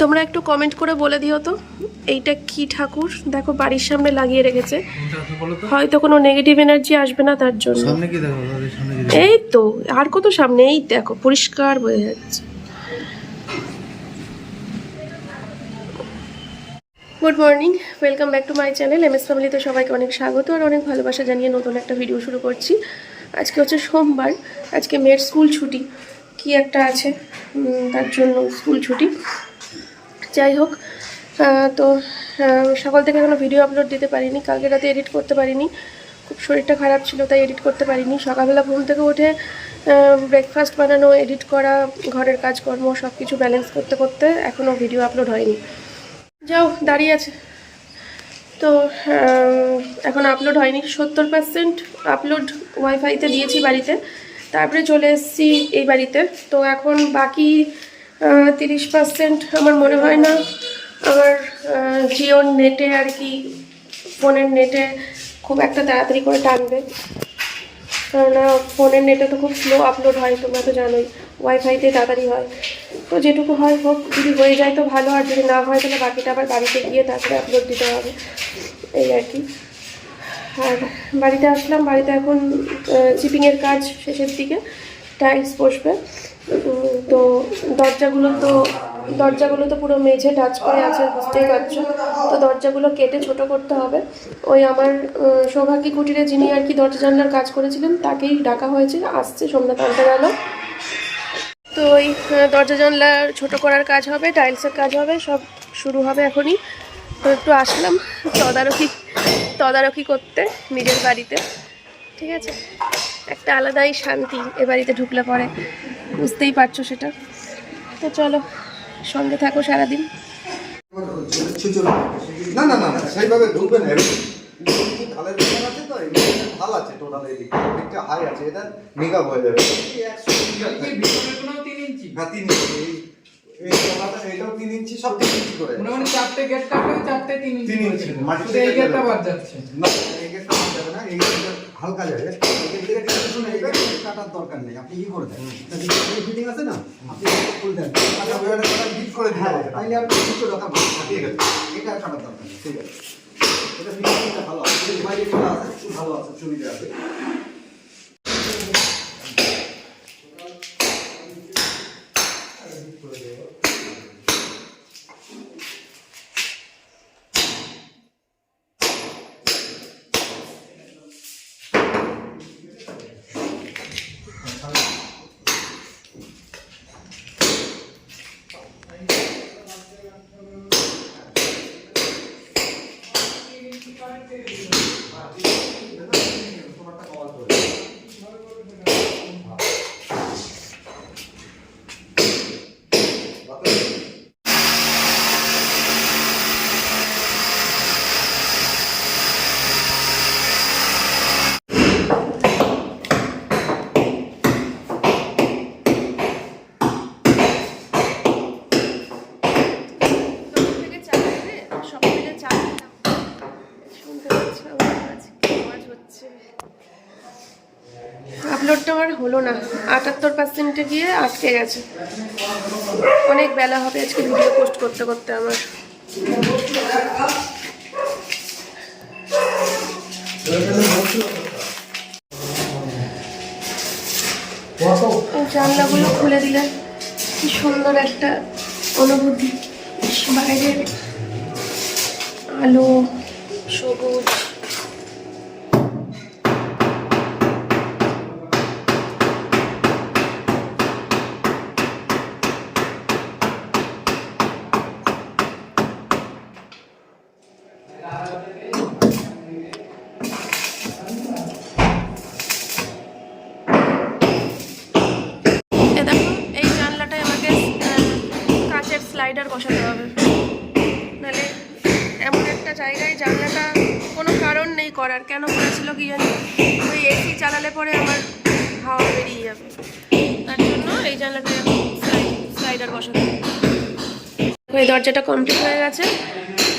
তোমরা একটু কমেন্ট করে বলে দিও তো। এইটা কি ঠাকুর? দেখো বাড়ির সামনে লাগিয়ে রেখেছে। হয়তো কোনো নেগেটিভ এনার্জি আসবে না তার জন্য। এই তো আর কত সামনে? এই দেখো পরিষ্কার বোঝা যাচ্ছে। Good morning welcome back to my channel M S ফ্যামিলিতে সবাইকে অনেক স্বাগত আর অনেক ভালোবাসা জানিয়ে নতুন একটা ভিডিও শুরু করছি। আজকে হচ্ছে সোমবার আজকে মেয়ের স্কুল ছুটি। কি একটা আছে তার জন্য স্কুল ছুটি। যাই হোক তো সকাল থেকে কোনো ভিডিও আপলোড দিতে পারিনি, কালকে রাতে এডিট করতে পারিনি। খুব শরীরটা খারাপ ছিল, তাই এডিট করতে পারিনি। সকালবেলা ঘুম থেকে উঠে ব্রেকফাস্ট বানানো এডিট করা, ঘরের কাজকর্ম সব কিছু ব্যালেন্স করতে করতে এখনও ভিডিও আপলোড হয়নি। যাও, দাঁড়িয়ে আছে। তো এখন আপলোড হয়নি। সত্তর পার্সেন্ট আপলোড ওয়াইফাইতে দিয়েছি বাড়িতে। তারপরে চলে এসেছি এই বাড়িতে। তো এখন বাকি তিরিশ পার্সেন্ট আমার মনে হয় না। আমার জিওর নেটে আর কি, ফোনের নেটে খুব একটা তাড়াতাড়ি করে টানবে। কেননা ফোনের নেটে তো খুব স্লো আপলোড হয়, তোমরা তো জানোই। ওয়াইফাইতে তাড়াতাড়ি হয়। তো যেটুকু হয় হোক, যদি হয়ে যায় তো ভালো, আর যদি না হয় তাহলে বাকিটা আবার বাড়িতে গিয়ে তারপরে আপলোড দিতে হবে। এই আর কি। আর বাড়িতে আসলাম, বাড়িতে এখন চিপিংয়ের কাজ শেষের দিকে টাইলস বসবে। তো দরজাগুলো তো দরজাগুলো তো পুরো মেঝে টাচ করে আছে, বুঝতেই পারছ। তো দরজাগুলো কেটে ছোট করতে হবে। ওই আমার সৌভাগ্যী কুটিরে যিনি আর কি দরজা জানলার কাজ করেছিলেন, তাকেই ডাকা হয়েছে আসছে সোমনাথ আনতে গেল তো ওই দরজা জানলা ছোট করার কাজ হবে টাইলসের কাজ হবে, সব শুরু হবে এখনই। তো একটু আসলাম তদারকি তদারকি করতে নিজের বাড়িতে। ঠিক আছে? একটা আলাদাই শান্তি এ বাড়িতে ঢুকলে পরে। বুঝতেই পারছ সেটা। তো চলো সঙ্গে থাকো সারাদিন। না না না না, সেইভাবে ঢুকবে না এরকম। দোকান আছে তো এই আছে টোটাল দিকটা হাই আছে এটা মেকআপ হয়ে যাবে। হ্যাঁ তিন ইঞ্চি। এই এই তলাটা এইটাও তিন ইঞ্চি সব তিন ইঞ্চি করে। মানে চারটে গেট কাটবে চারটে তিন ইঞ্চি তিন ইঞ্চি, করে। মাটি শুধু থেকে এই গেটটা বাদ যাচ্ছে। না এই গেটটা বাদ যাবে না এই গেটটা হালকা যাবে কাটার দরকার নেই। আপনি ই করে দেন? ফিটিং আছে না? আপনি খুলে দেন? ফিট করে হবে তাইলে আপনি ঠিক আছে এটা কাটার দরকার নেই। ঠিক আছে। এটা ফিটিংটা ভালো আছে। বাইরে আছে একটু ভালো আছে সুবিধা আছে চা খাবে সব মিলে চা খেলাম শুনতে পাচ্ছ আমার আওয়াজ কি আওয়াজ হচ্ছে আপলোডটা আমার হলো না। আটাত্তর পার্সেন্টে গিয়ে আটকে গেছে। অনেক বেলা হবে আজকে ভিডিও পোস্ট করতে করতে আমার। জানলাগুলো খুলে দিলে কি সুন্দর একটা অনুভূতি। বাইরের আলো, সবুজ। একটা জায়গায় জানলাটা কোনো কারণ নেই করার। কেন করেছিল কি জানি? ওই এসি চালালে পরে আমার হাওয়া বেরিয়ে যাবে। তার জন্য এই জানলাটা স্লাইডার হবে ওই দরজাটা কমপ্লিট হয়ে গেছে,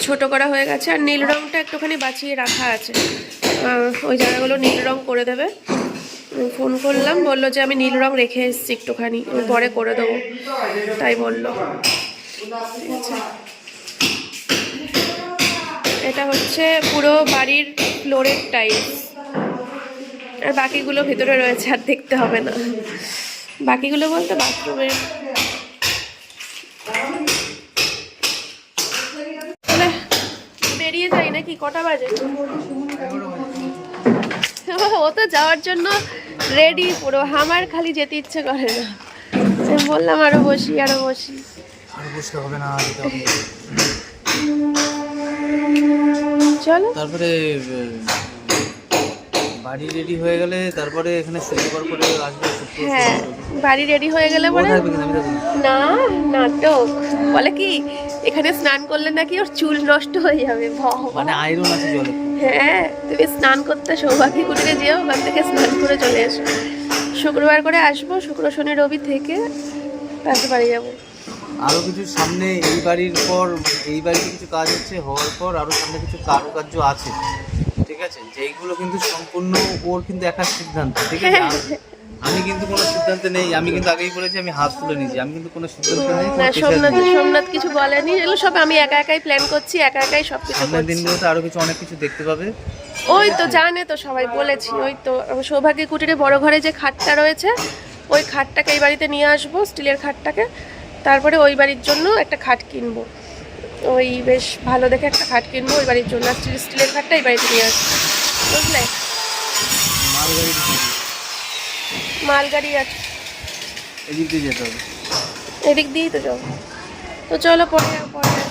ছোট করা হয়ে গেছে, আর নীল রঙটা একটুখানি বাঁচিয়ে রাখা আছে। ওই জায়গাগুলো নীল রং করে দেবে। ফোন করলাম, বলল যে আমি নীল রং রেখে এসেছি একটুখানি পরে করে দেবো। তাই বলল। এটা হচ্ছে পুরো বাড়ির ফ্লোরের টাইলস। আর বাকিগুলো ভেতরে রয়েছে, আর দেখতে হবে না। বাকিগুলো বলতে বাথরুমের বেরিয়ে যাই নাকি? কটা বাজে? ও তো যাওয়ার জন্য রেডি পুরো আমার খালি যেতে ইচ্ছে করে না। বললাম আরও বসি আরও বসি। হবে না। চলো। তারপরে বাড়ি রেডি হয়ে গেলে তারপরে এখানে শুক্রবার করে আসবে হ্যাঁ বাড়ি রেডি হয়ে গেলে পরে থাকব না। নাটক। বলে কি এখানে স্নান করলে নাকি ওর চুল নষ্ট হয়ে যাবে মানে আয়রন আছে জলে। হ্যাঁ তুমি স্নান করতে সৌভাগ্য কুটিরে যেও ওখান থেকে স্নান করে চলে এসো। শুক্রবার করে আসব শুক্র শনি রবি থেকে তারপর বাড়ি যাব। আরও কিছু সামনে এই বাড়ির পর এই বাড়িতে কিছু কাজ হচ্ছে হওয়ার পর আরও সামনে কিছু কারুকার্য আছে। ঠিক আছে? যেইগুলো কিন্তু সম্পূর্ণ ওর কিন্তু একার সিদ্ধান্ত। ঠিক আছে? আমি- কিন্তু কোনো সিদ্ধান্ত নেই। আমি কিন্তু আগেই বলেছি আমি হাত তুলে নিয়েছি। আমি কিন্তু কোনো সিদ্ধান্ত নেই না সোমনাথ সোমনাথ কিছু বলেনি। এগুলো সব আমি একা একাই প্ল্যান করছি একা একাই সব কিছু সামনের দিনগুলোতে আরও কিছু অনেক কিছু দেখতে পাবে। ওই তো জানে তো সবাই বলেছি। ওই তো সৌভাগ্য কুটিরে বড় ঘরে যে খাটটা রয়েছে ওই খাটটাকে এই বাড়িতে নিয়ে আসব স্টিলের খাটটাকে। তারপরে ওই বাড়ির জন্য একটা খাট কিনবো। ওই বেশ ভালো দেখে একটা খাট কিনবো ওই বাড়ির জন্য। স্টিল স্টিলের খাটটা এই বাড়িতে নিয়ে আসব। বুঝলে? মালগাড়ি আছে। এদিক দিয়ে যেতে হবে। এদিক দিয়েই তো যাব। তো চলো পরে পরে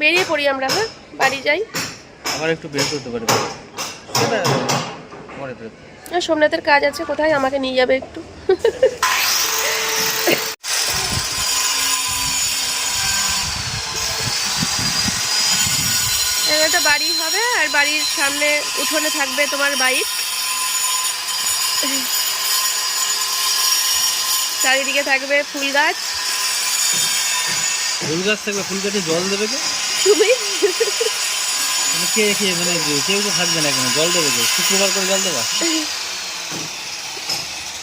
বেরিয়ে পড়ি আমরা হ্যাঁ? বাড়ি যাই। আবার একটু বের করতে পারে। সোমনাথের কাজ আছে কোথায়? আমাকে নিয়ে যাবে একটা বাড়ি হবে আর বাড়ির সামনে উঠোনে থাকবে তোমার বাইক চারিদিকে থাকবে ফুল গাছ। ফুল গাছ থাকবে ফুল গাছে জল দেবে কে? তুমি? মানে কে কে মানে কেউ তো থাকবে না এখানে জল দেবে কে? শুক্রবার করে জল দেবা?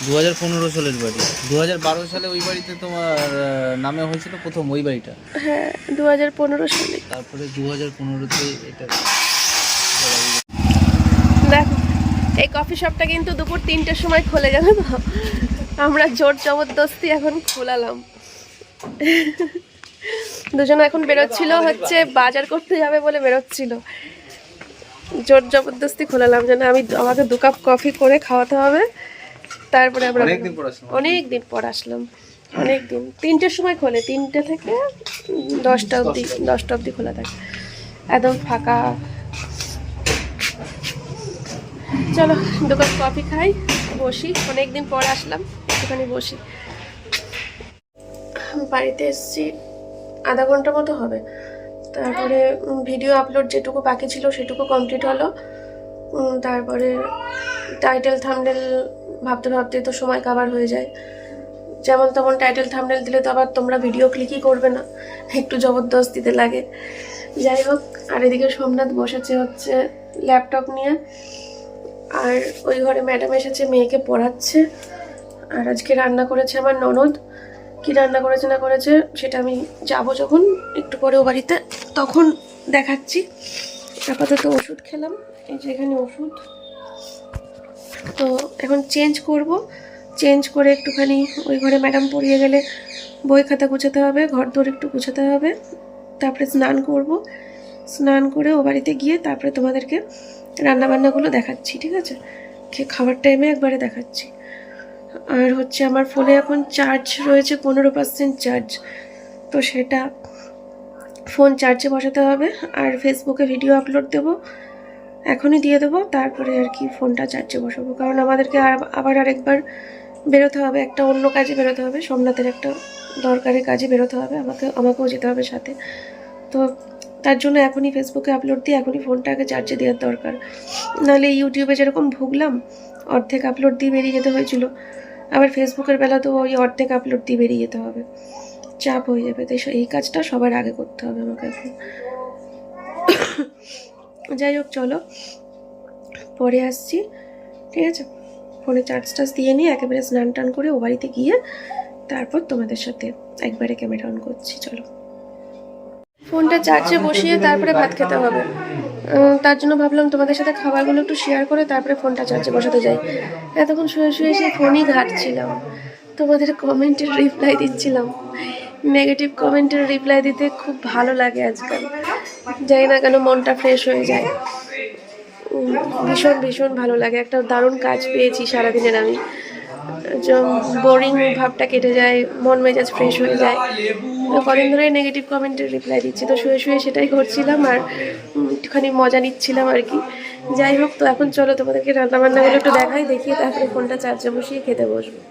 দু হাজার পনেরো সালের বাড়ি। দু হাজার বারো সালে ওই বাড়িতে তোমার নামে হয়েছিল প্রথম ওই বাড়িটা। হ্যাঁ দু হাজার পনেরো সালে। তারপরে দু হাজার পনেরোতে এটা দেখো এই কফি শপটা কিন্তু দুপুর তিনটের সময় খোলে জানো তো? আমরা জোর জবরদস্তি এখন খোলালাম। দুজনে এখন বেরোচ্ছিল হচ্ছে বাজার করতে যাবে বলে বেরোচ্ছিল। জোর জবরদস্তি খোলালাম যেন আমি আমাকে দু কাপ কফি করে খাওয়াতে হবে। তারপরে আমরা অনেকদিন পর আসলাম। অনেক দিন পর আসলাম। অনেক দিন তিনটের সময় খোলে তিনটে থেকে দশটা অবধি দশটা অবধি খোলা থাকে। একদম ফাঁকা চলো দোকান কফি খাই, বসি। অনেক দিন পর আসলাম, একটুখানি বসি। বাড়িতে এসেছি, আধা ঘণ্টা মতো হবে। তারপরে ভিডিও আপলোড যেটুকু বাকি ছিল সেটুকু কমপ্লিট হলো। তারপরে টাইটেল থামনেল ভাবতে ভাবতে তো সময় কাবার হয়ে যায়। যেমন তেমন টাইটেল থামনেল দিলে তো আবার তোমরা ভিডিও ক্লিকই করবে না। একটু জবরদস্ত দিতে লাগে। যাই হোক, আর এদিকে সোমনাথ বসেছে হচ্ছে ল্যাপটপ নিয়ে। আর ওই ঘরে ম্যাডাম এসেছে, মেয়েকে পড়াচ্ছে। আর আজকে রান্না করেছে আমার ননদ। কি রান্না করেছে না করেছে সেটা আমি যাব যখন একটু পরে ও বাড়িতে। তখন দেখাচ্ছি। আপাতত ওষুধ খেলাম। এই যে এখানে ওষুধ। তো এখন চেঞ্জ করব। চেঞ্জ করে একটুখানি ওই ঘরে ম্যাডাম পড়িয়ে গেলে বই খাতা গুছাতে হবে, ঘর দোর একটু গুছাতে হবে। তারপরে স্নান করব। স্নান করে ও বাড়িতে গিয়ে তারপরে তোমাদেরকে রান্নাবান্নাগুলো দেখাচ্ছি, ঠিক আছে? খাবার টাইমে একবারে দেখাচ্ছি। আর হচ্ছে আমার ফোনে এখন চার্জ রয়েছে পনেরো পার্সেন্ট চার্জ তো সেটা ফোন চার্জে বসাতে হবে আর ফেসবুকে ভিডিও আপলোড দেবো। এখনই দিয়ে দেবো, তারপরে আর কি ফোনটা চার্জে বসাবো। কারণ আমাদেরকে আবার আরেকবার বেরোতে হবে, একটা অন্য কাজে বেরোতে হবে। সোমনাথের একটা দরকারি কাজে বেরোতে হবে, আমাকে, আমাকেও যেতে হবে সাথে। তো তার জন্য এখনই ফেসবুকে আপলোড দিয়ে এখনই ফোনটাকে চার্জে দেওয়ার দরকার। নাহলে ইউটিউবে যেরকম ভুগলাম, অর্ধেক আপলোড দিয়ে বেরিয়ে যেতে হয়েছিল। আবার ফেসবুকের বেলা তো ওই অর্ধেক আপলোড দিয়ে বেরিয়ে যেতে হবে। চাপ হয়ে যাবে। তাই এই কাজটা সবার আগে করতে হবে আমাকে এখন। যাই হোক, চলো। পরে আসছি, ঠিক আছে? ফোনে চার্জ টার্জ দিয়ে নিয়ে একেবারে স্নান টান করে ও বাড়িতে গিয়ে তারপর তোমাদের সাথে একবারে ক্যামেরা অন করছি। চলো। ফোনটা চার্জে বসিয়ে তারপরে ভাত খেতে হবে। তার জন্য ভাবলাম তোমাদের সাথে খাবারগুলো একটু শেয়ার করে তারপরে ফোনটা চার্জে বসাতে যাই। এতক্ষণ শুয়ে শুয়ে সেই ফোনই ঘাটছিলাম। তোমাদের কমেন্টের রিপ্লাই দিচ্ছিলাম। নেগেটিভ কমেন্টের রিপ্লাই দিতে খুব ভালো লাগে আজকাল। জানি না কেন মনটা ফ্রেশ হয়ে যায়। ভীষণ ভীষণ ভালো লাগে। একটা দারুণ কাজ পেয়েছি সারাদিনের আমি। বোরিং ভাবটা কেটে যায় মন মেজাজ ফ্রেশ হয়ে যায়। তো কদিন ধরে নেগেটিভ কমেন্টের রিপ্লাই দিচ্ছি। তো শুয়ে শুয়ে সেটাই করছিলাম আর একটুখানি মজা নিচ্ছিলাম আর কি। যাই হোক তো এখন চলো তোমাদেরকে রান্নাবান্নাগুলো একটু দেখাই দেখিয়ে তারপরে ফোনটা চার্জে বসিয়ে খেতে বসবো।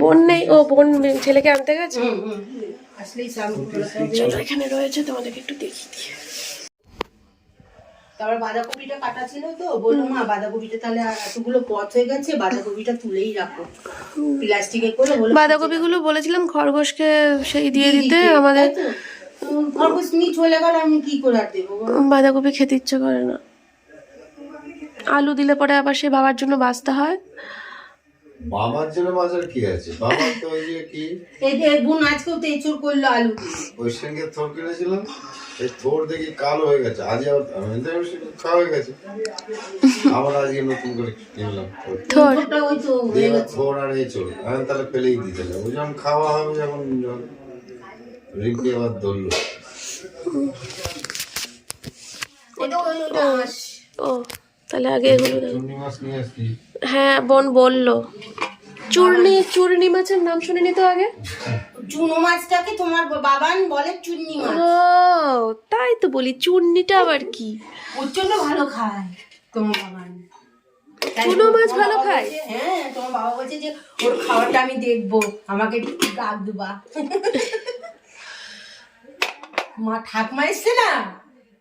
বোন নেই ও বোন ছেলেকে আনতে গেছে? এখানে রয়েছে তোমাদেরকে একটু দেখি তারপর বাঁধাকপিটা কাটা ছিল তো বলল মা বাঁধাকপিটা তাহলে আর এতগুলো পথ হয়ে গেছে বাঁধাকপিটা তুলেই রাখো। প্লাস্টিকে করে বলে বাঁধাকপিগুলো বলেছিলাম খরগোশকে সেই দিয়ে দিতে আমাদের খরগোশ নিয়ে চলে গেল আমি কি করে আর দেবো বাঁধাকপি খেতে ইচ্ছে করে না। আলু দিলে পরে আবার সে বাবার জন্য বাঁচতে হয়। বাবার জন্য বাজার কি আছে? বাবার তো ওই যে কি? এই যে বোন আজকেও তো এঁচড় করল আলু ওই সঙ্গে থোর কিনেছিলাম। এই থোর দেখি কালো হয়ে গেছে। আজ আবার আমি তো ওই খাওয়া হয়ে গেছে। আবার আজকে নতুন করে কিনলাম থোর আর এই চল আমি তাহলে ফেলেই দিতে হবে ওই যখন খাওয়া হবে যখন রিম্পি আবার ধরলো। ও তাহলে আগে এগুলো হ্যাঁ বোন বলল। চূর্ণি চূর্ণি মাছের নাম শুনিনি তো আগে? চুনো মাছটাকে তোমার বাবান বলে চুন্নি মাছ। ও তাই তো বলি চূর্ণিটা আবার কি? প্রচণ্ড ভালো খায় তোমার বাবান। চুনো মাছ ভালো খায়? হ্যাঁ তোমার বাবা বলছে যে ওর খাবারটা আমি দেখব আমাকে একটু ডাক দেবা। মা ঠাকমা এসছে না?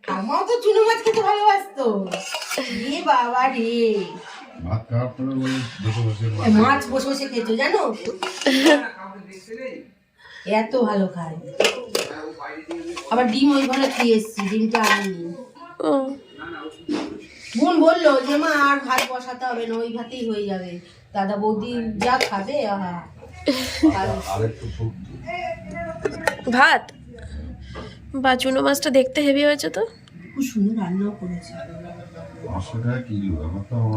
ঠাকমাও তো চুনো মাছ খেতে ভালোবাসতো। রে বাবা রে। ভাত খাওয়ার পরে বলে বসে বসে মাছ বসে বসে খেতো জানো? এত ভালো খায়। আবার ডিম ওই ঘরে খেয়ে এসছি ডিমটা আনিনি। ও। বোন বলল যে মা আর ভাত বসাতে হবে না ওই ভাতেই হয়ে যাবে। দাদা বৌদি যা খাবে ভাত? বা চুনো মাছটা দেখতে হেভি হয়েছে তো? খুব সুন্দর রান্নাও করেছে।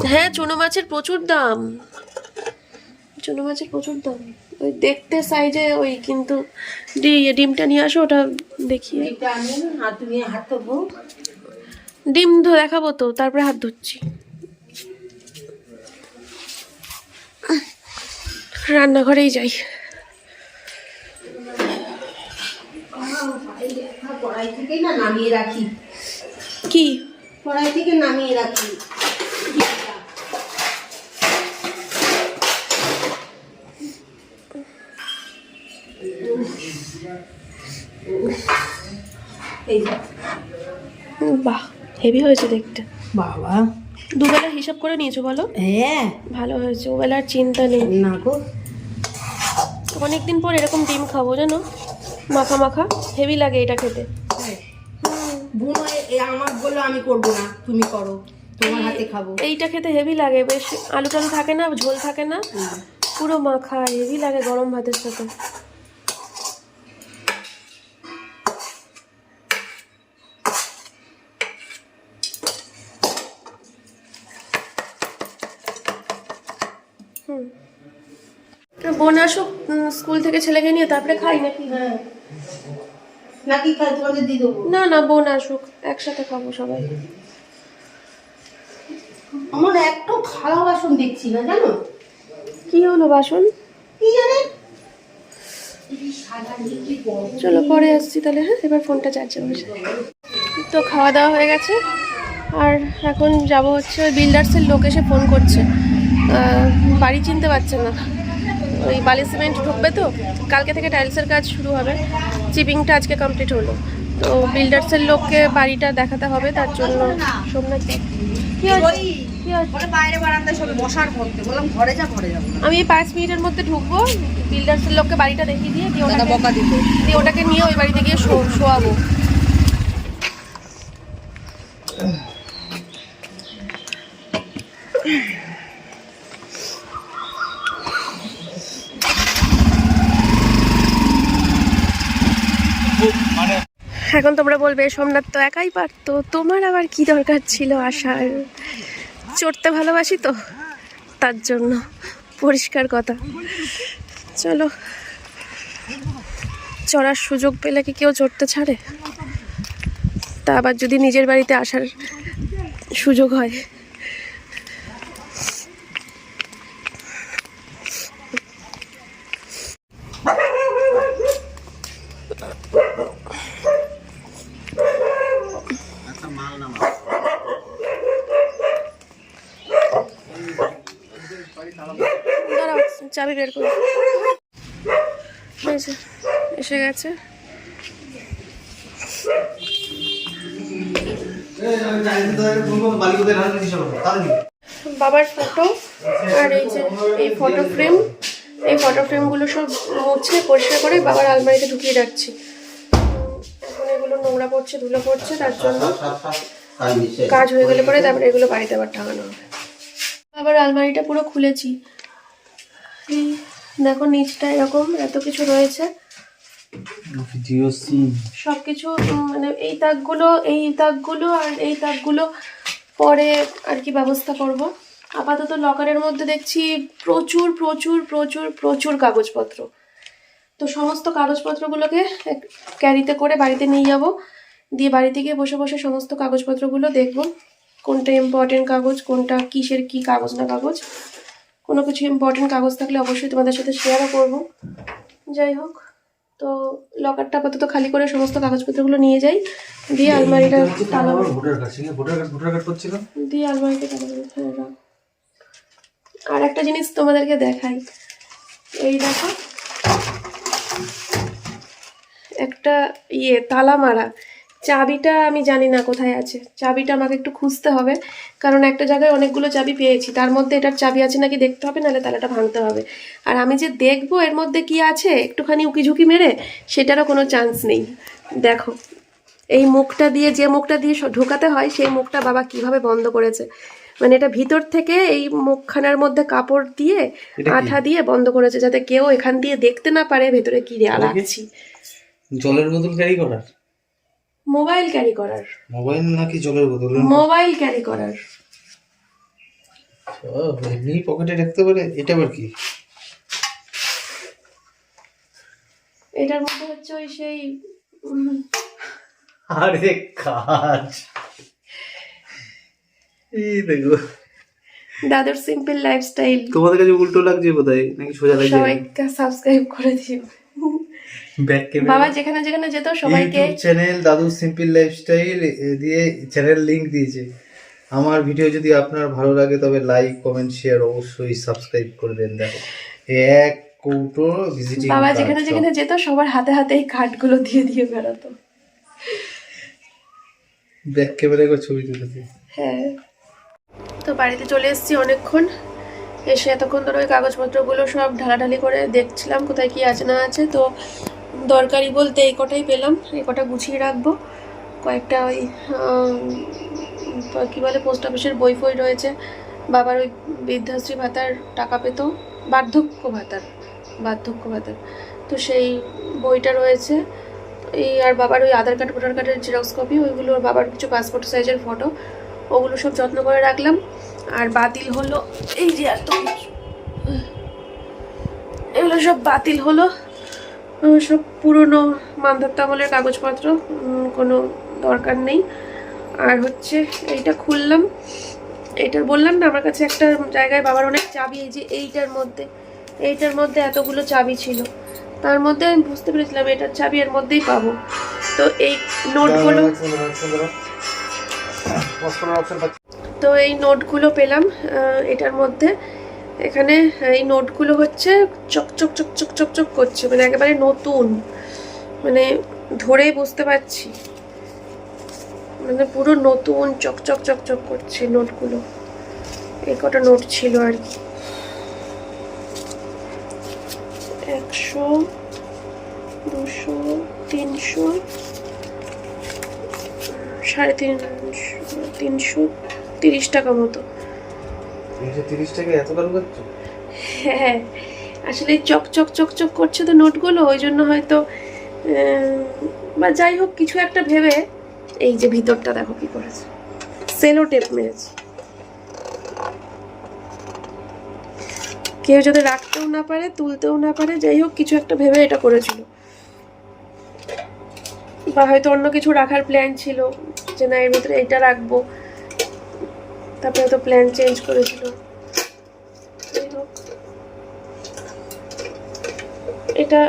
হ্যাঁ চুনো মাছের প্রচুর দাম। চুনো মাছের প্রচুর দাম। ওই দেখতে সাইজে ওই কিন্তু ডি- ডিমটা নিয়ে আসো ওটা দেখিয়ে। হাত তুমি হাত ধোবো। ডিম ধো দেখাবো তো তারপরে হাত ধুচ্ছি। রান্নাঘরেই যাই। কড়াই থেকে না নামিয়ে রাখি। কি? কড়াই থেকে নামিয়ে রাখি। বাহ হেভি হয়েছে দেখতে। বাবা। দুবেলা হিসাব করে নিয়েছো বলো? হ্যাঁ। ভালো হয়েছে ওবেলা আর চিন্তা নেই। না গো। অনেকদিন পর এরকম ডিম খাব জানো? মাখা মাখা হেভি লাগে এটা খেতে। বুনো এ- এ আমার বলল আমি করব না তুমি করো তোমার হাতে খাব। এইটা খেতে হেভি লাগে বেশ আলু টালু থাকে না ঝোল থাকে না পুরো মাখা হেভি লাগে গরম ভাতের সাথে। হুম। বোন আসুক স্কুল থেকে ছেলেকে নিয়ে তারপরে খাই নাকি? হ্যাঁ। নাকি খাই তোমাদের দিয়ে দেবো। না না বোন আসুক একসাথে খাব সবাই। আমার একটু থালা বাসন দেখছি না জানো? কি হলো বাসন? কি জানে? চলো পরে আসছি তাহলে হ্যাঁ? এবার ফোনটা চার্জে বসে। তো খাওয়া দাওয়া হয়ে গেছে। আর এখন যাব হচ্ছে ওই বিল্ডার্সের লোক এসে ফোন করছে। বাড়ি চিনতে পারছে না। ওই বালি সিমেন্ট ঢুকবে তো কালকে থেকে টাইলসের কাজ শুরু হবে। চিপিংটা আজকে কমপ্লিট হলো। তো বিল্ডার্সের লোককে বাড়িটা দেখাতে হবে তার জন্য সোমনাথ আমি এই পাঁচ মিনিটের মধ্যে ঢুকবো বিল্ডার্সের লোককে বাড়িটা দেখিয়ে দিয়ে বকা দিত দিয়ে ওটাকে নিয়ে ওই বাড়িতে গিয়ে শোয়াবো। এখন তোমরা বলবে, সোমনাথ তো একাই পারতো, তোমার আবার কি দরকার ছিল আসার? চড়তে ভালোবাসি তো, তার জন্য। পরিষ্কার কথা। চলো। চড়ার সুযোগ পেলে কি কেউ চড়তে ছাড়ে? তা আবার যদি নিজের বাড়িতে আসার সুযোগ হয়। বের করো এসে গেছে। বাবার ফটো আর এই যে এই ফটো ফ্রেম এই ফটো ফ্রেমগুলো সব মুছে পরিষ্কার করে বাবার আলমারিতে ঢুকিয়ে রাখছি। এখন এগুলো নোংরা পড়ছে, ধুলো পড়ছে, তার জন্য কাজ হয়ে গেলে পরে তারপরে এগুলো বাড়িতে আবার টাঙানো হবে। আবার আলমারিটা পুরো খুলেছি। দেখো নিচটা এরকম এত কিছু রয়েছে। সব কিছু মানে এই তাকগুলো এই তাকগুলো আর এই তাকগুলো পরে আর কি ব্যবস্থা করব। আপাতত লকারের মধ্যে দেখছি প্রচুর প্রচুর প্রচুর প্রচুর কাগজপত্র। তো সমস্ত কাগজপত্রগুলোকে ক্যারিতে করে বাড়িতে নিয়ে যাব। দিয়ে বাড়িতে গিয়ে বসে বসে সমস্ত কাগজপত্রগুলো দেখব। কোনটা ইম্পর্টেন্ট কাগজ কোনটা কিসের কি কাগজ না কাগজ। কোনো কিছু ইম্পর্টেন্ট কাগজ থাকলে অবশ্যই তোমাদের সাথে শেয়ারও করব। যাই হোক তো লকারটা আপাতত খালি করে সমস্ত কাগজপত্রগুলো নিয়ে যাই। দিয়ে আলমারিটা দিয়ে আলমারিতে রাখ। আর একটা জিনিস তোমাদেরকে দেখাই। এই দেখো একটা ইয়ে তালা মারা। চাবিটা আমি জানি না কোথায় আছে। চাবিটা আমাকে একটু খুঁজতে হবে কারণ একটা জায়গায় অনেকগুলো চাবি পেয়েছি। তার মধ্যে এটার চাবি আছে নাকি দেখতে হবে নাহলে তালাটা ভাঙতে হবে। আর আমি যে দেখব এর মধ্যে কি আছে একটুখানি উকি ঝুঁকি মেরে সেটারও কোনো চান্স নেই। দেখো এই মুখটা দিয়ে যে মুখটা দিয়ে ঢোকাতে হয় সেই মুখটা বাবা কীভাবে বন্ধ করেছে? মানে এটা ভিতর থেকে এই মুখখানার মধ্যে কাপড় দিয়ে আঠা দিয়ে বন্ধ করেছে যাতে কেউ এখান দিয়ে দেখতে না পারে ভেতরে কি দেয়া রাখছি জলের বোতল ক্যারি করার? মোবাইল ক্যারি করার। মোবাইল নাকি জলের বোতল? মোবাইল ক্যারি করার। এমনি পকেটে রাখতে পারে এটা আবার কি? এটার মধ্যে হচ্ছে ওই সেই আরে কাজ। এই দেখো। দাদুর সিম্পল লাইফস্টাইল তোমাদের কাছে উল্টো লাগছে বোধহয় নাকি সোজা লাগছে? সবাইকে সাবস্ক্রাইব করে দিও। ব্যাক বাবা যেখানে যেখানে যেত সবাইকে ইউটিউব চ্যানেল দাদু সিম্পল লাইফস্টাইল দিয়ে চ্যানেল লিংক দিয়েছে। আমার ভিডিও যদি আপনার ভালো লাগে তবে লাইক কমেন্ট শেয়ার অবশ্যই সাবস্ক্রাইব করবেন দেখো এক কৌটো ভিজিটিং বাবা যেখানে যেখানে যেত সবার হাতে হাতে এই কার্ডগুলো দিয়ে দিয়ে বেড়াতো। ব্যাক ক্যামেরা করে ছবি তুলেছে হ্যাঁ। তো বাড়িতে চলে এসেছি অনেকক্ষণ। এসে এতক্ষণ ধরে ওই কাগজপত্রগুলো সব ঢালাঢালি করে দেখছিলাম কোথায় কি আছে না আছে। তো দরকারি বলতে এই কটাই পেলাম, এই কটা গুছিয়ে রাখব। কয়েকটা ওই কি বলে পোস্ট অফিসের বই ফই রয়েছে। বাবার ওই বৃদ্ধাশ্রী ভাতার টাকা পেত, বার্ধক্য ভাতার বার্ধক্য ভাতার। তো সেই বইটা রয়েছে। এই আর বাবার ওই আধার কার্ড, ভোটার কার্ডের জেরক্স কপি ওইগুলো বাবার কিছু পাসপোর্ট সাইজের ফটো ওগুলো সব যত্ন করে রাখলাম। আর বাতিল হলো, এই যে এত। এগুলো সব বাতিল হলো। সব পুরনো মান্ধাত্তা আমলের কাগজপত্র কোনো দরকার নেই। আর হচ্ছে এইটা খুললাম। এটা বললাম না আমার কাছে একটা জায়গায় বাবার অনেক চাবি এই যে এইটার মধ্যে এইটার মধ্যে এতগুলো চাবি ছিল। তার মধ্যে আমি বুঝতে পেরেছিলাম এটার চাবি এর মধ্যেই পাবো। তো এই নোটগুলো তো এই নোটগুলো পেলাম এটার মধ্যে। এখানে এই নোটগুলো হচ্ছে চকচক চকচক চকচক করছে মানে একেবারে নতুন। মানে ধরেই বুঝতে পারছি। মানে পুরো নতুন চকচক চকচক করছে নোটগুলো। এই কটা নোট ছিল আর কি। একশো, দুশো, তিনশো, সাড়ে তিনশো তিনশো, তিরিশ টাকা মতো। তিনশো তিরিশ টাকা এত কারও করছ? হ্যাঁ আসলে এই চকচক চকচক করছে তো নোটগুলো, ওই জন্য হয়তো বা যাই হোক, কিছু একটা ভেবে, এই যে ভিতরটা দেখো কি করেছে। সেলো টেপ মেরেছে। কেউ যদি রাখতেও না পারে, তুলতেও না পারে, যাই হোক, কিছু একটা ভেবে এটা করেছিল। বা হয়তো অন্য কিছু রাখার প্ল্যান ছিল, যে না, এর ভিতরে এটা রাখব। তারপরে হয়তো প্ল্যান চেঞ্জ করেছিল। এটা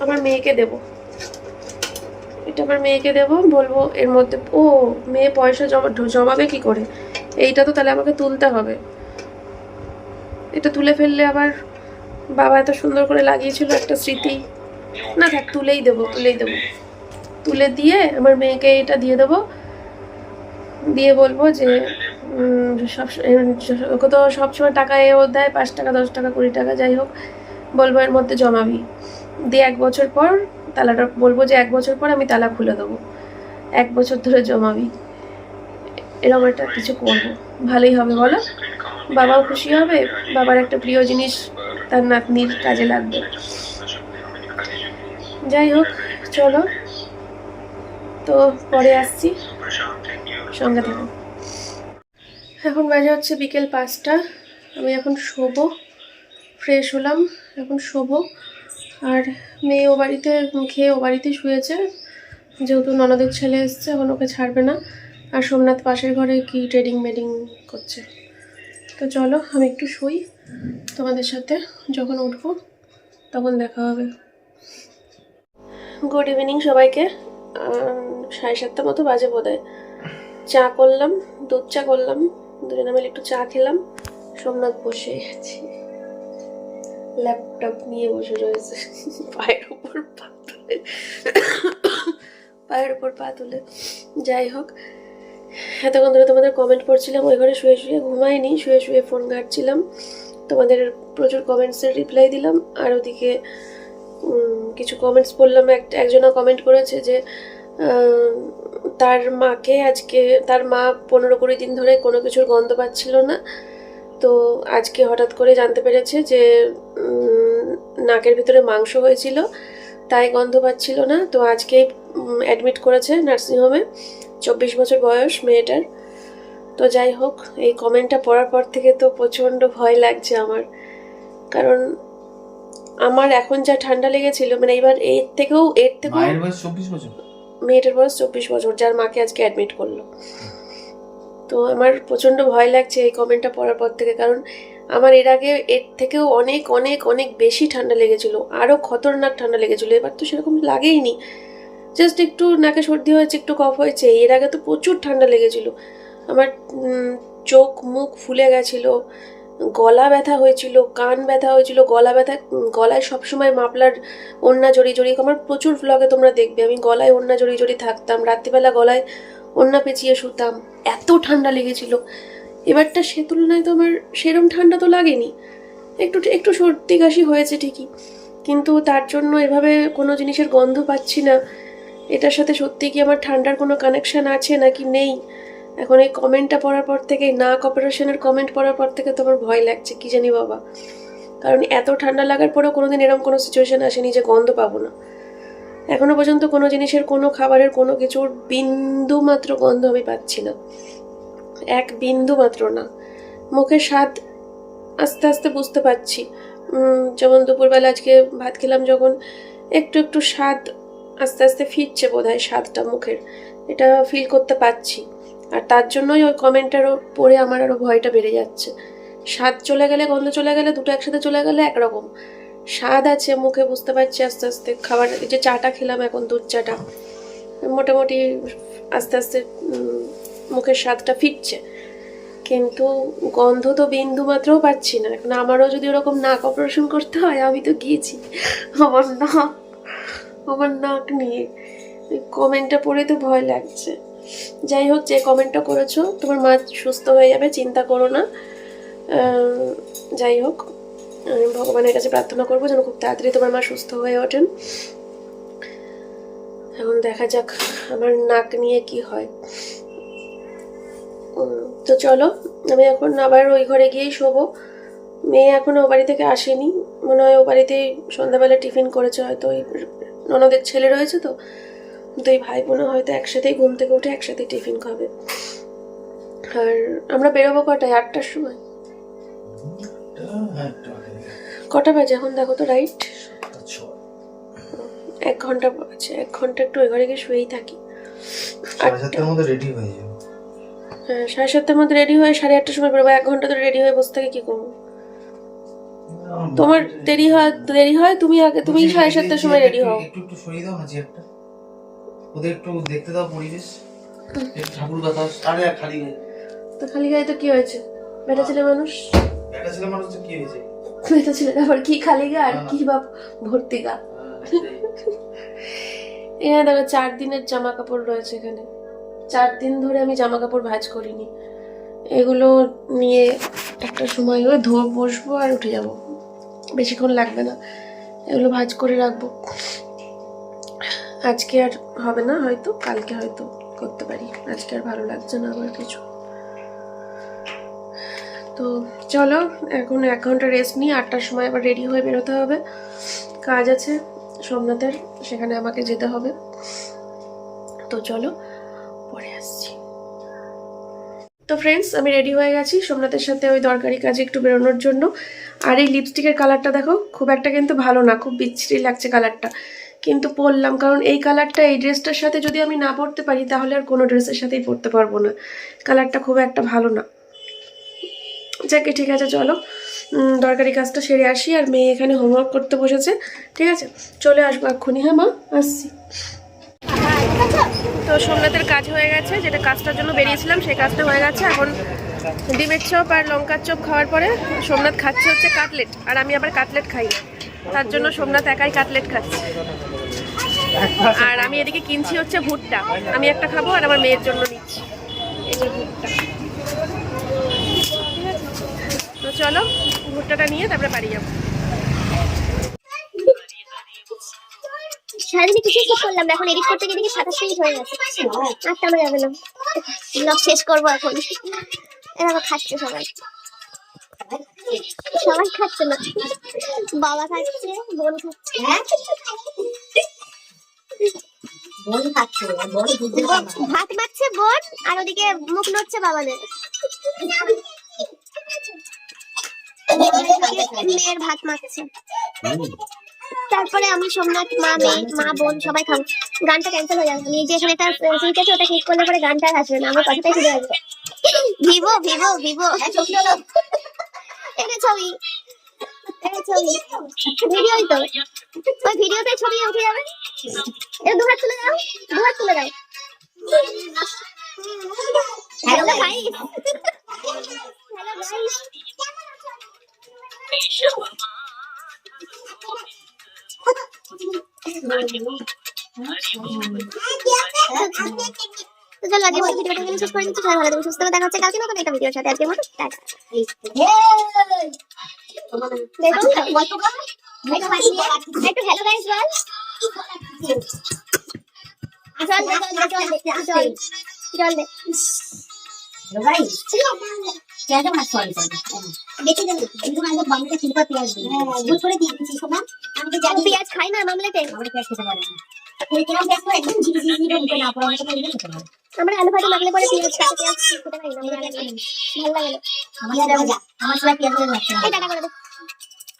আমার মেয়েকে দেব। এটা আমার মেয়েকে দেব, বলব এর মধ্যে, ও মেয়ে পয়সা জমা জমাবে কি করে? এইটা তো তাহলে আমাকে তুলতে হবে। এটা তুলে ফেললে আবার বাবা এত সুন্দর করে লাগিয়েছিল একটা স্মৃতি। না থাক, তুলেই দেবো তুলেই দেবো। তুলে দিয়ে আমার মেয়েকে এটা দিয়ে দেবো। দিয়ে বলব যে সব ওকে তো সবসময় টাকা এও দেয়, পাঁচ টাকা, দশ টাকা, কুড়ি টাকা, যাই হোক। বলব এর মধ্যে জমাবি। দিয়ে এক বছর পর তালাটা, বলব যে এক বছর পর আমি তালা খুলে দেবো। এক বছর ধরে জমাবি। এরকম একটা কিছু করব। ভালোই হবে, বলো? বাবাও খুশি হবে। বাবার একটা প্রিয় জিনিস তার নাতনির কাজে লাগবে। যাই হোক, চলো। তো পরে আসছি। সঙ্গে থাকুন এখন বাজে হচ্ছে বিকেল পাঁচটা। আমি এখন শোবো ফ্রেশ হলাম, এখন শোবো। আর মেয়ে ও বাড়িতে, খেয়ে ও বাড়িতে শুয়েছে। যেহেতু ননদের ছেলে এসছে, এখন ওকে ছাড়বে না। আর সোমনাথ পাশের ঘরে কি ট্রেডিং মেডিং করছে। তো চলো, আমি একটু শুই। তোমাদের সাথে যখন উঠবো, তখন দেখা হবে। গুড ইভিনিং সবাইকে। সাড়ে সাতটা মতো বাজে বোধ চা করলাম, দুধ চা করলাম। দুজনে মিলে একটু চা খেলাম। সোমনাথ বসে আছে। ল্যাপটপ নিয়ে বসে রয়েছে। পায়ের উপর পা তুলে। পায়ের উপর পা তুলে। যাই হোক, এতক্ষণ ধরে তোমাদের কমেন্ট পড়ছিলাম, ওই ঘরে শুয়ে শুয়ে ঘুমাইনি, শুয়ে শুয়ে ফোন ঘাটছিলাম। তোমাদের প্রচুর কমেন্টসের রিপ্লাই দিলাম। আর ওদিকে কিছু কমেন্টস পড়লাম। এক- একজনা কমেন্ট করেছে যে তার মাকে আজকে, তার মা পনেরো কুড়ি দিন ধরে কোনো কিছুর গন্ধ পাচ্ছিল না। তো আজকে হঠাৎ করে জানতে পেরেছে যে নাকের ভিতরে মাংস হয়েছিল, তাই গন্ধ পাচ্ছিল না। তো আজকেই অ্যাডমিট করেছে নার্সিংহোমে চব্বিশ বছর বয়স মেয়েটার। তো যাই হোক, এই কমেন্টটা পড়ার পর থেকে তো প্রচণ্ড ভয় লাগছে আমার। কারণ আমার এখন যা ঠান্ডা লেগেছিল মানে এবার এর থেকেও এর থেকেও মেয়েটার বয়স চব্বিশ বছর, যার মাকে আজকে অ্যাডমিট করল। তো আমার প্রচণ্ড ভয় লাগছে এই কমেন্টটা পড়ার পর থেকে, কারণ আমার এর আগে এর থেকেও অনেক অনেক অনেক বেশি ঠান্ডা লেগেছিল আরও খতরনাক ঠান্ডা লেগেছিল, এবার তো সেরকম লাগেইনি। জাস্ট একটু নাকে সর্দি হয়েছে, একটু কফ হয়েছে, এর আগে তো প্রচুর ঠান্ডা লেগেছিল। আমার চোখ, মুখ ফুলে গেছিল গলা ব্যথা হয়েছিল, কান ব্যথা হয়েছিল, গলা ব্যথা গলায় সবসময় মাপলার ওন্না জড়ি জড়ি আমার প্রচুর ভ্লগে তোমরা দেখবে। আমি গলায় ওন্না জড়ি জড়ি থাকতাম, রাত্রিবেলা গলায় ওন্না পেঁচিয়ে শুতাম, এত ঠান্ডা লেগেছিল। এবারটা সে তুলনায় তো আমার সেরম ঠান্ডা তো লাগেনি। একটু একটু সর্দি কাশি হয়েছে ঠিকই, কিন্তু তার জন্য এভাবে কোনো জিনিসের গন্ধ পাচ্ছি না। এটার সাথে সত্যি কি আমার ঠান্ডার কোনো কানেকশান আছে নাকি নেই? এখন এই কমেন্টটা পড়ার পর থেকে নাক অপারেশনের কমেন্ট পড়ার পর থেকে তো আমার ভয় লাগছে, কি জানি বাবা। কারণ এত ঠান্ডা লাগার পরেও কোনোদিন এরকম কোনো সিচুয়েশন আসেনি যে গন্ধ পাবো না। এখনও পর্যন্ত কোনো জিনিসের, কোনো খাবারের, কোনো কিছুর বিন্দু মাত্র গন্ধ আমি পাচ্ছি না। এক বিন্দু মাত্র না। মুখের স্বাদ আস্তে আস্তে বুঝতে পারছি। যেমন দুপুরবেলা আজকে ভাত খেলাম, যখন একটু একটু স্বাদ আস্তে আস্তে ফিরছে বোধ হয় স্বাদটা মুখের। এটা ফিল করতে পারছি। আর তার জন্যই ওই কমেন্টটারও পড়ে আমার আরও ভয়টা বেড়ে যাচ্ছে। স্বাদ চলে গেলে, গন্ধ চলে গেলে, দুটো একসাথে চলে গেলে একরকম। স্বাদ আছে, মুখে বুঝতে পারছি আস্তে আস্তে। খাবার যে চাটা খেলাম এখন, দুধ চাটা। মোটামুটি আস্তে আস্তে মুখের স্বাদটা ফিরছে। কিন্তু গন্ধ তো বিন্দু মাত্রও পাচ্ছি না। এখন আমারও যদি ওরকম নাক অপারেশন করতে হয়, আমি তো গিয়েছি। আমার নাক আমার নাক নিয়ে। কমেন্টটা পড়ে তো ভয় লাগছে। যাই হোক, যে কমেন্টটা করেছ, তোমার মা সুস্থ হয়ে যাবে, চিন্তা করো না। যাই হোক, আমি ভগবানের কাছে প্রার্থনা করব যেন খুব তাড়াতাড়ি তোমার মা সুস্থ হয়ে ওঠেন। এখন দেখা যাক আমার নাক নিয়ে কি হয়। তো চলো, আমি এখন আবার ওই ঘরে গিয়েই শোবো। মেয়ে এখন ও বাড়ি থেকে আসেনি। মনে হয় ও বাড়িতেই সন্ধ্যাবেলা টিফিন করেছে, হয়তো ওই ননদের ছেলে রয়েছে তো। দুই ভাই বোনে হয়তো একসাথেই ঘুম থেকে উঠে একসাথে টিফিন খাবে। আর আমরা বেরোবো কটায়? আটটার সময়? কটা বাজে এখন দেখো তো রাইট এক ঘণ্টা আছে এক ঘণ্টা একটু ওই ঘরে গিয়ে শুয়েই থাকি। হয়ে সাড়ে সাতটার মধ্যে রেডি হয়ে সাড়ে আটটার সময় বেরোবো এক ঘণ্টা ধরে রেডি হয়ে বসে থেকে কি করব? তোমার দেরি হয় দেরি হয় তুমি আগে তুমি সাড়ে সাতটার সময় রেডি হও। একটু একটু দাও না চেয়ারটা ওদের একটু দেখতে দাও পরিবেশ। একটু ঠাকুর বাতাস আরে খালি গায়ে। তো খালি গায়ে তো কি হয়েছে? বেটা ছেলে মানুষ? একটা ছেলে মানুষ কি হয়েছে? বেটা ছেলে আবার কি খালি গা আর কি বা ভর্তি গা? এখানে দেখো চার দিনের জামা কাপড় রয়েছে এখানে। চার দিন ধরে আমি জামা কাপড় ভাঁজ করিনি। এগুলো নিয়ে একটা সময় ওই ধোয়া বসবো আর উঠে যাব। বেশিক্ষণ লাগবে না। এগুলো ভাঁজ করে রাখব। আজকে আর হবে না, হয়তো কালকে হয়তো করতে পারি। আজকে আর ভালো লাগছে না আমার কিছু। তো চলো, এখন এক ঘণ্টা রেস্ট নিই আটটার সময় আবার রেডি হয়ে বেরোতে হবে। কাজ আছে সোমনাথের, সেখানে আমাকে যেতে হবে। তো চলো, পরে আসছি। তো ফ্রেন্ডস আমি রেডি হয়ে গেছি। সোমনাথের সাথে ওই দরকারি কাজে একটু বেরোনোর জন্য। আর এই লিপস্টিকের কালারটা দেখো, খুব একটা কিন্তু ভালো না, খুব বিচ্ছিরি লাগছে কালারটা কিন্তু পরলাম, কারণ এই কালারটা এই ড্রেসটার সাথে যদি আমি না পরতে পারি, তাহলে আর কোনো ড্রেসের সাথেই পরতে পারব না। কালারটা খুব একটা ভালো না। যাকে ঠিক আছে, চলো। দরকারি কাজটা সেরে আসি, আর মেয়ে এখানে হোমওয়ার্ক করতে বসেছে। ঠিক আছে? চলে আসব এক্ষুনি হ্যাঁ মা? আসছি। তো সোমনাথের কাজ হয়ে গেছে, যেটা কাজটার জন্য বেরিয়েছিলাম, সেই কাজটা হয়ে গেছে। এখন ডিমের চপ আর লঙ্কার চপ খাওয়ার পরে সোমনাথ খাচ্ছে হচ্ছে কাটলেট, আর আমি আবার কাটলেট খাই তার জন্য সোমনাথ একাই কাটলেট খাচ্ছে। আর আমি এদিকে কিনছি হচ্ছে ভুট্টা। আমি একটা খাব আর আমার মেয়ের জন্য নিচ্ছি। তো চলো, ভুট্টাটা নিয়ে তারপরে বাড়ি যাব। কিছু করলাম এখন করতে হয়ে গেছে। আমরা যাবে না। শেষ করব এখন। খাচ্ছে সবাই। সবাই খাচ্ছে না। বাবা খাচ্ছে, বোন খাচ্ছে। বোন খাচ্ছে বোন বুঝতে ভাত মাখছে বোন আর ওদিকে মুখ নড়ছে বাবাদের। মেয়ের ভাত মাখছে। তারপরে আমি সোমনাথ মা মেয়ে মা বোন সবাই খাব। গানটা ক্যান্সেল হয়ে যাবে। যে এখানে একটা সুইচ আছে ওটা ক্লিক করলে পরে গানটা আসবে না। আমার কথাটাই শুধু আসবে। Vivo Vivo Vivo. এটা ছবি। ভিডিওই ছবি উঠে যাবে। এটা দু হাত তুলে দাও। দু হাত তুলে দাও আজকে সুস্থ। দেখা হচ্ছে কালকে নতুন একটা ভিডিওর সাথে। আজকের মতো গল্প কর। একটু হ্যালো গাইস বল চল। দে, মাছ সরি সরি দেবো কিন্তু পেঁয়াজ দিই। ভুল করে দিয়ে দিচ্ছি শোনা। আমি জানি পেঁয়াজ খাই না মামলাতে? আমরা পেঁয়াজ খেতে পারি না। পেঁয়াজ করে একদম না পড়া আমাকে আমরা আলু ভাজি মাখলে পরে পেঁয়াজ কাটে পেঁয়াজ খেতে পারি না আমার ভালো লাগে সবাই পেঁয়াজ করে রাখতে এই টাটা করে দে।